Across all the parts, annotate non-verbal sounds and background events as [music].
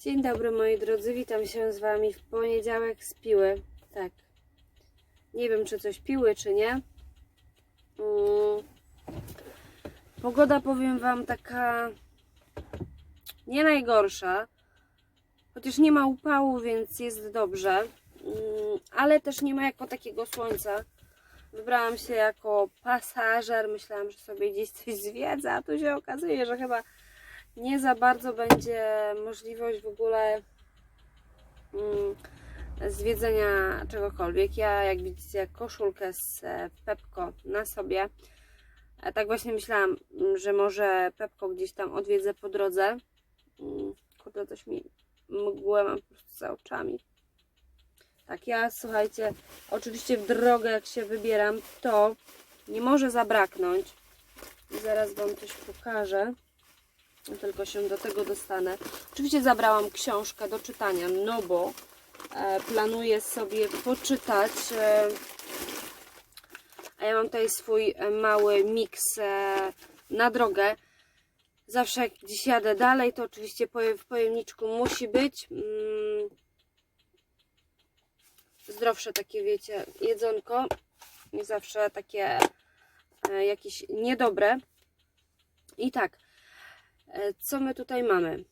Dzień dobry moi drodzy, witam się z Wami w poniedziałek z Piły. Tak, nie wiem czy coś piły czy nie. Mm. Pogoda powiem Wam taka nie najgorsza. Chociaż nie ma upału, więc jest dobrze. Mm, Ale też nie ma jako takiego słońca. Wybrałam się jako pasażer. Myślałam, że sobie gdzieś coś zwiedzę, a tu się okazuje, że chyba nie za bardzo będzie możliwość w ogóle mm, zwiedzenia czegokolwiek. Ja, jak widzicie, koszulkę z e, Pepko na sobie. A tak właśnie myślałam, mm, że może Pepko gdzieś tam odwiedzę po drodze. Mm, Kurde, coś mi mgłę mam po prostu za oczami. Tak, ja słuchajcie, oczywiście w drogę jak się wybieram, to nie może zabraknąć. Zaraz Wam coś pokażę. Tylko się do tego dostanę. Oczywiście zabrałam książkę do czytania, no bo e, planuję sobie poczytać. E, a ja mam tutaj swój e, mały miks e, na drogę. Zawsze jak gdzieś jadę dalej, to oczywiście w pojemniczku musi być. Mm, zdrowsze takie, wiecie, jedzonko. Nie zawsze takie e, jakieś niedobre. I tak, co my tutaj mamy?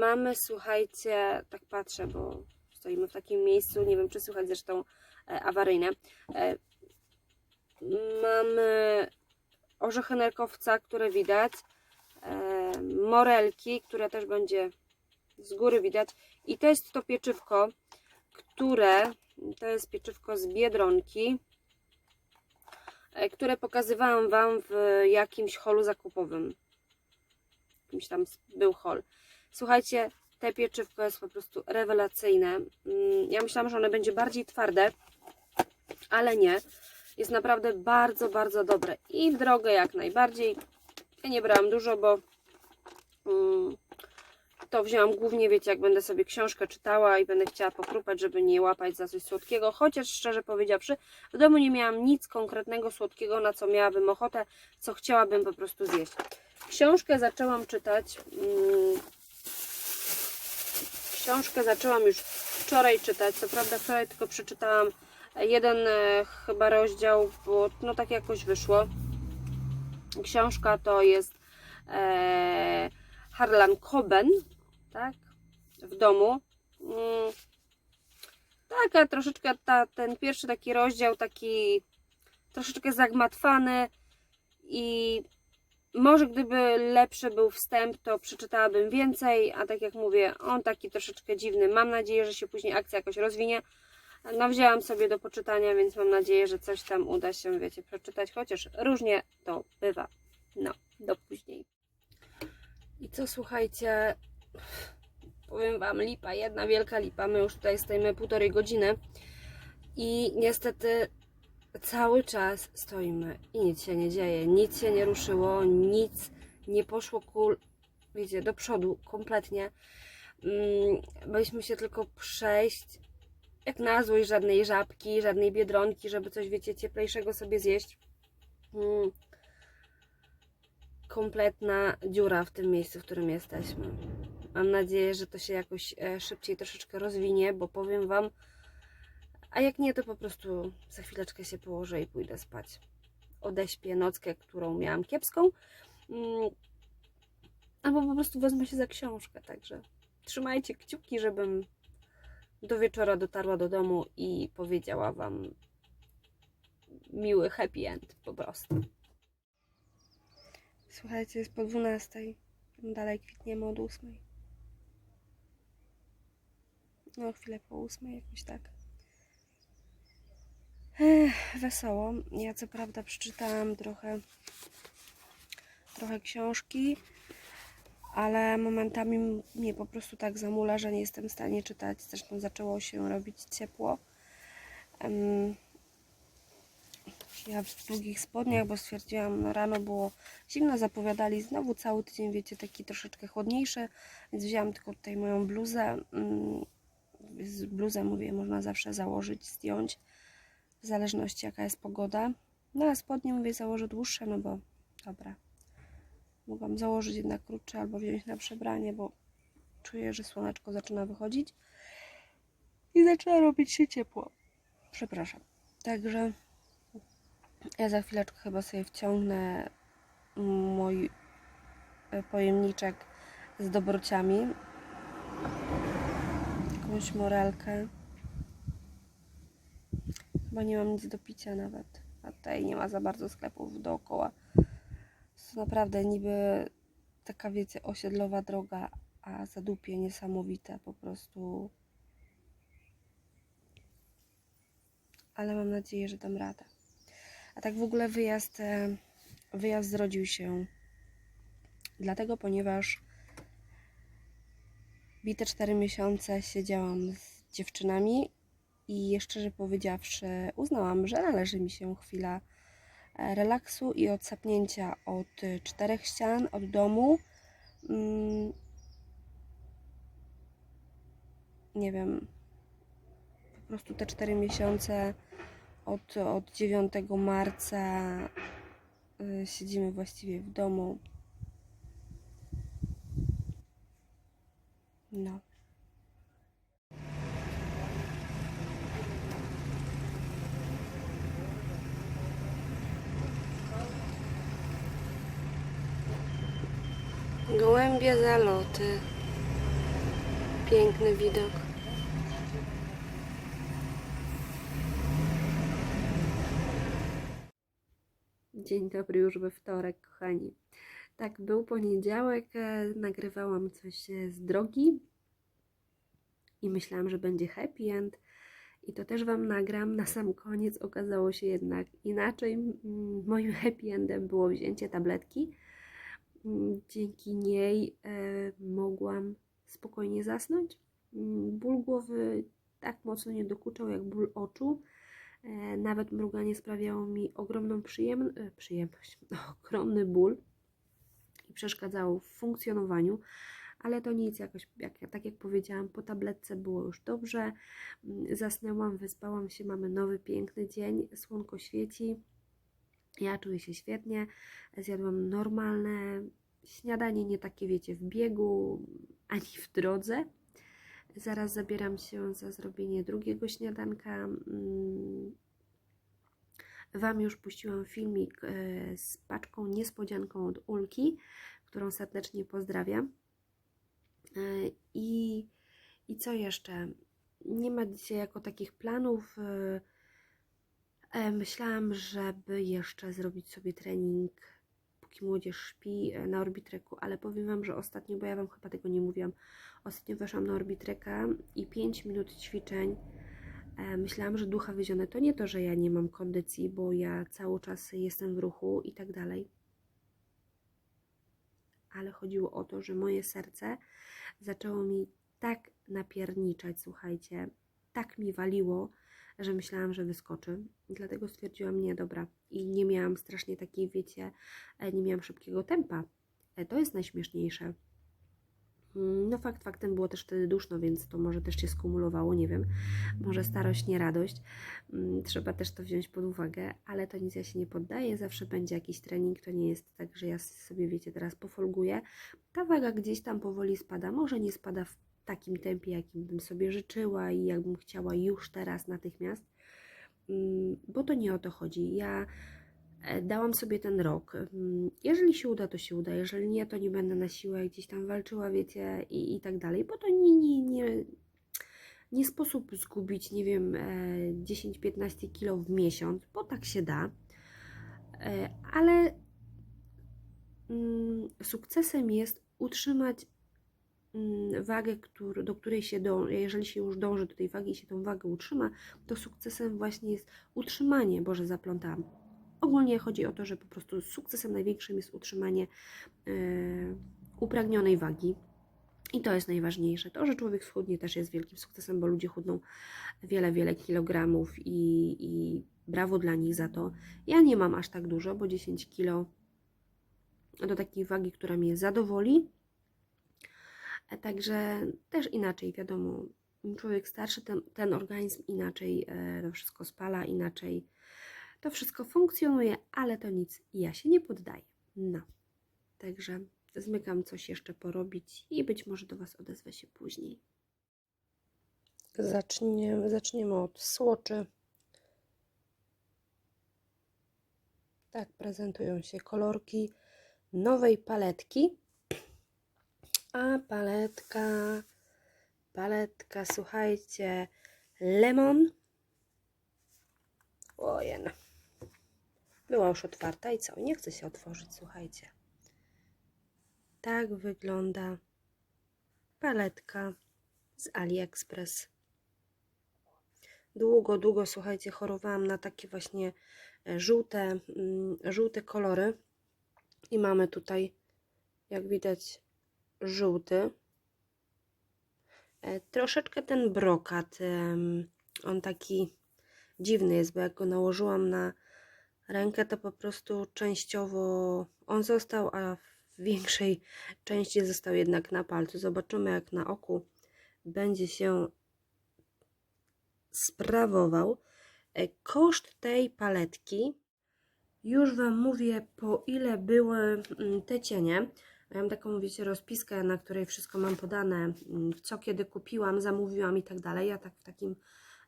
Mamy, słuchajcie, tak patrzę, bo stoimy w takim miejscu, nie wiem czy słychać zresztą e, awaryjne. E, mamy orzechy nerkowca, które widać, e, morelki, które też będzie z góry widać i to jest to pieczywko, które to jest pieczywko z Biedronki, e, które pokazywałam Wam w jakimś holu zakupowym. Jakimś tam był hol. Słuchajcie, te pieczywko jest po prostu rewelacyjne. Mm, Ja myślałam, że one będzie bardziej twarde, ale nie. Jest naprawdę bardzo, bardzo dobre. I w drogę jak najbardziej. Ja nie brałam dużo, bo mm, to wzięłam głównie, wiecie, jak będę sobie książkę czytała i będę chciała pokrupać, żeby nie łapać za coś słodkiego. Chociaż szczerze powiedziawszy, w domu nie miałam nic konkretnego słodkiego, na co miałabym ochotę, co chciałabym po prostu zjeść. Książkę zaczęłam czytać. mm, Książkę zaczęłam już wczoraj czytać. Co prawda wczoraj tylko przeczytałam jeden e, chyba rozdział, bo no tak jakoś wyszło. Książka to jest e, Harlan Coben, tak? W domu. Mm, taka troszeczkę ta, ten pierwszy taki rozdział, taki troszeczkę zagmatwany i może gdyby lepszy był wstęp, to przeczytałabym więcej, a tak jak mówię, on taki troszeczkę dziwny. Mam nadzieję, że się później akcja jakoś rozwinie. No wzięłam sobie do poczytania, więc mam nadzieję, że coś tam uda się, wiecie, przeczytać, chociaż różnie to bywa. No, do później. I co słuchajcie, powiem Wam, lipa, jedna wielka lipa. My już tutaj stoimy półtorej godziny i niestety cały czas stoimy i nic się nie dzieje, nic się nie ruszyło, nic nie poszło kul, wiecie, do przodu kompletnie. Mm, Byliśmy się tylko przejść, jak na złość, żadnej żabki, żadnej biedronki, żeby coś, wiecie, cieplejszego sobie zjeść. Mm, Kompletna dziura w tym miejscu, w którym jesteśmy. Mam nadzieję, że to się jakoś e, szybciej troszeczkę rozwinie, bo powiem Wam, a jak nie, to po prostu za chwileczkę się położę i pójdę spać. Odeśpię nockę, którą miałam kiepską. Mm, Albo po prostu wezmę się za książkę. Także trzymajcie kciuki, żebym do wieczora dotarła do domu i powiedziała Wam miły happy end po prostu. Słuchajcie, jest po 12. Dalej kwitniemy od 8. No, chwilę po 8, jakoś tak. Ech, wesoło. Ja co prawda przeczytałam trochę trochę książki, ale momentami mnie po prostu tak zamula, że nie jestem w stanie czytać. Zresztą zaczęło się robić ciepło. Em, ja w długich spodniach, bo stwierdziłam, no rano było zimno, zapowiadali znowu cały tydzień, wiecie, taki troszeczkę chłodniejszy, więc wzięłam tylko tutaj moją bluzę. Z bluzę, mówię, można zawsze założyć, zdjąć, w zależności jaka jest pogoda. No a spodnie, mówię, założę dłuższe, no bo dobra. Mogłam założyć jednak krótsze albo wziąć na przebranie, bo czuję, że słoneczko zaczyna wychodzić i zaczyna robić się ciepło. Przepraszam. Także ja za chwileczkę chyba sobie wciągnę mój e, pojemniczek z dobrociami. Jakąś morelkę. Chyba nie mam nic do picia nawet. A tutaj nie ma za bardzo sklepów dookoła. To naprawdę niby taka, wiecie, osiedlowa droga, a zadupie niesamowite po prostu. Ale mam nadzieję, że dam radę. A tak w ogóle wyjazd, e, wyjazd zrodził się dlatego, ponieważ bite 4 miesiące siedziałam z dziewczynami i jeszcze, że powiedziawszy, uznałam, że należy mi się chwila e, relaksu i odsapnięcia od e, czterech ścian, od domu. Mm, Nie wiem, po prostu te 4 miesiące od, od 9 marca y, siedzimy właściwie w domu. No. Gołębie zaloty. Piękny widok. Dzień dobry już we wtorek, kochani. Tak, był poniedziałek, e, nagrywałam coś e, z drogi i myślałam, że będzie happy end. I to też Wam nagram. Na sam koniec okazało się jednak inaczej. Moim happy endem było wzięcie tabletki. Dzięki niej e, mogłam spokojnie zasnąć. Ból głowy tak mocno nie dokuczał jak ból oczu. Nawet mruganie sprawiało mi ogromną przyjem... przyjemność, [laughs] ogromny ból i przeszkadzało w funkcjonowaniu, ale to nic, jakoś, jak, tak jak powiedziałam, po tabletce było już dobrze. Mm, Zasnęłam, wyspałam się, mamy nowy, piękny dzień, słonko świeci. Ja czuję się świetnie, zjadłam normalne śniadanie, nie takie wiecie, w biegu [laughs] ani w drodze. Zaraz zabieram się za zrobienie drugiego śniadanka. Wam już puściłam filmik e, z paczką niespodzianką od Ulki, którą serdecznie pozdrawiam. E, I, I co jeszcze? Nie ma dzisiaj jako takich planów. e, Myślałam, żeby jeszcze zrobić sobie trening, póki młodzież śpi na orbitreku, ale powiem Wam, że ostatnio, bo ja Wam chyba tego nie mówiłam, ostatnio weszłam na orbitreka i 5 minut ćwiczeń Myślałam, że ducha wyzione to nie to, że ja nie mam kondycji, bo ja cały czas jestem w ruchu i tak dalej. Ale chodziło o to, że moje serce zaczęło mi tak napierniczać, słuchajcie, tak mi waliło, że myślałam, że wyskoczy. Dlatego stwierdziłam, nie, dobra. I nie miałam strasznie takiej, wiecie, e, nie miałam szybkiego tempa. E, To jest najśmieszniejsze. Mm, No fakt faktem było też wtedy duszno, więc to może też się skumulowało, nie wiem. Może starość, nie radość. Mm, Trzeba też to wziąć pod uwagę, ale to nic ja się nie poddaję. Zawsze będzie jakiś trening, to nie jest tak, że ja sobie, wiecie, teraz pofolguję. Ta waga gdzieś tam powoli spada. Może nie spada w takim tempie, jakim bym sobie życzyła i jakbym chciała już teraz, natychmiast, Mm, bo to nie o to chodzi. Ja Dałam sobie ten rok. Mm, Jeżeli się uda, to się uda. Jeżeli nie, to nie będę na siłę gdzieś tam walczyła, wiecie, i, i tak dalej, bo to nie, nie, nie, nie sposób zgubić, nie wiem, e, 10-15 kilo w miesiąc, bo tak się da. E, Ale mm, sukcesem jest utrzymać mm, wagę, do której się dąży, jeżeli się już dąży do tej wagi i się tą wagę utrzyma, to sukcesem właśnie jest utrzymanie, Boże zaplątałam, Ogólnie chodzi o to, że po prostu sukcesem największym jest utrzymanie e, upragnionej wagi. I to jest najważniejsze. To, że człowiek schudnie też jest wielkim sukcesem, bo ludzie chudną wiele, wiele kilogramów i, i brawo dla nich za to. Ja nie mam aż tak dużo, bo 10 kilo do takiej wagi, która mnie zadowoli. E, Także też inaczej, wiadomo, im człowiek starszy, ten, ten organizm inaczej e, to wszystko spala, inaczej to wszystko funkcjonuje, ale to nic, ja się nie poddaję. No, także zmykam coś jeszcze porobić i być może do Was odezwę się później. Zaczniemy, zaczniemy od słoczy. Tak prezentują się kolorki nowej paletki. A paletka, paletka, słuchajcie, lemon. Ojen. Była już otwarta i co? Nie chce się otworzyć, słuchajcie. Tak wygląda paletka z AliExpress. Długo, długo, słuchajcie, chorowałam na takie właśnie e, żółte, mm, żółte kolory. I mamy tutaj, jak widać, żółty. E, Troszeczkę ten brokat, on taki dziwny jest, bo jak go nałożyłam na rękę, to po prostu częściowo on został, a w większej części został jednak na palcu. Zobaczymy, jak na oku będzie się sprawował. E, Koszt tej paletki, już Wam mówię, po ile były mm, te cienie. Ja mam taką, wiecie, rozpiskę, na której wszystko mam podane, mm, co kiedy kupiłam, zamówiłam i tak dalej. Ja tak w takim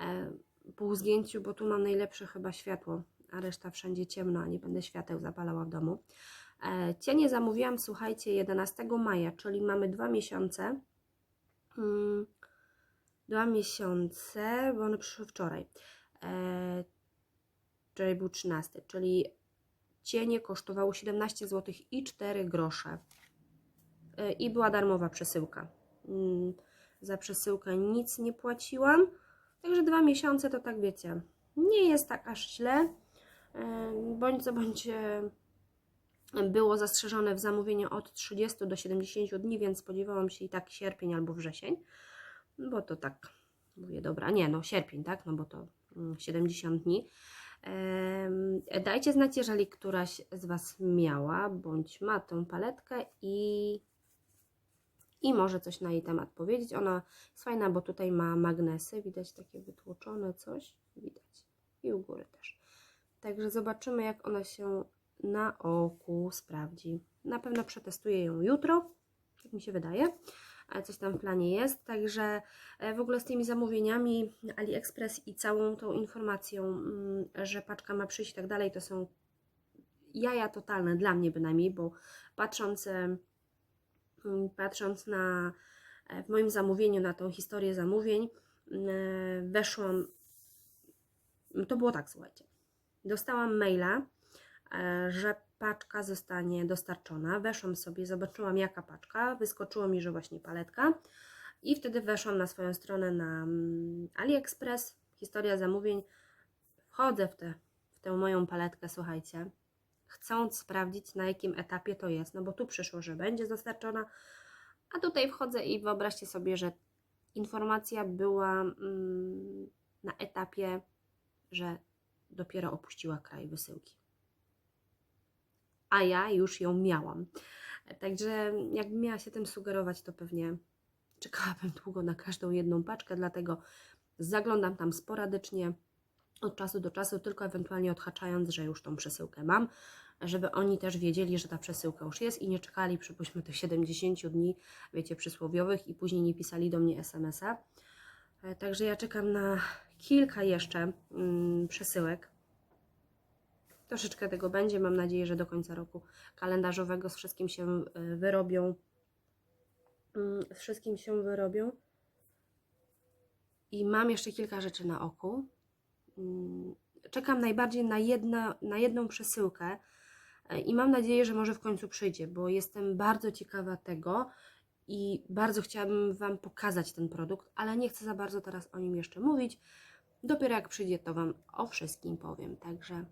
e, półzgięciu, bo tu mam najlepsze chyba światło, a reszta wszędzie ciemno, a nie będę świateł zapalała w domu. E, cienie zamówiłam, słuchajcie, 11 maja, czyli mamy dwa miesiące. Mm, dwa miesiące, bo one przyszły wczoraj. E, wczoraj był 13, czyli cienie kosztowało 17 zł i 4 grosze. E, I była darmowa przesyłka. Mm, Za przesyłkę nic nie płaciłam. Także dwa miesiące to tak wiecie. Nie jest tak aż źle. Bądź co bądź e, było zastrzeżone w zamówieniu od 30 do 70 dni, więc spodziewałam się i tak sierpień albo wrzesień. Bo to tak, mówię, dobra, nie no, sierpień, tak, no bo to mm, 70 dni. Em, Dajcie znać, jeżeli któraś z Was miała bądź ma tą paletkę i, i może coś na jej temat powiedzieć. Ona jest fajna, bo tutaj ma magnesy, widać takie wytłoczone coś, widać i u góry też. Także zobaczymy, jak ona się na oku sprawdzi. Na pewno przetestuję ją jutro, jak mi się wydaje ale coś tam w planie jest. Także e, w ogóle z tymi zamówieniami AliExpress i całą tą informacją, mm, że paczka ma przyjść i tak dalej, to są jaja totalne dla mnie bynajmniej, bo patrząc, e, mm, patrząc na e, w moim zamówieniu, na tą historię zamówień, mm, weszłam. To było tak, słuchajcie. Dostałam maila, e, że paczka zostanie dostarczona. Weszłam sobie, zobaczyłam jaka paczka, wyskoczyło mi, że właśnie paletka. I wtedy weszłam na swoją stronę na mm, AliExpress, historia zamówień. Wchodzę w, te, w tę moją paletkę, słuchajcie, chcąc sprawdzić na jakim etapie to jest, no bo tu przyszło, że będzie dostarczona, a tutaj wchodzę i wyobraźcie sobie, że informacja była mm, na etapie, że dopiero opuściła kraj wysyłki a ja już ją miałam. Także jakbym miała się tym sugerować, to pewnie czekałabym [laughs] długo na każdą jedną paczkę, dlatego zaglądam tam sporadycznie od czasu do czasu, tylko ewentualnie odhaczając, że już tą przesyłkę mam, żeby oni też wiedzieli, że ta przesyłka już jest i nie czekali, przypuśćmy, tych 70 dni, wiecie, przysłowiowych i później nie pisali do mnie SMS-a. E, Także ja czekam na kilka jeszcze mm, przesyłek. Troszeczkę tego będzie. Mam nadzieję, że do końca roku kalendarzowego z wszystkim się y, wyrobią. Mm, Z wszystkim się wyrobią. I mam jeszcze kilka rzeczy na oku. Mm, Czekam najbardziej na, jedna, na jedną przesyłkę y, i mam nadzieję, że może w końcu przyjdzie, bo jestem bardzo ciekawa tego i bardzo chciałabym Wam pokazać ten produkt, ale nie chcę za bardzo teraz o nim jeszcze mówić. Dopiero jak przyjdzie, to Wam o wszystkim powiem. Także.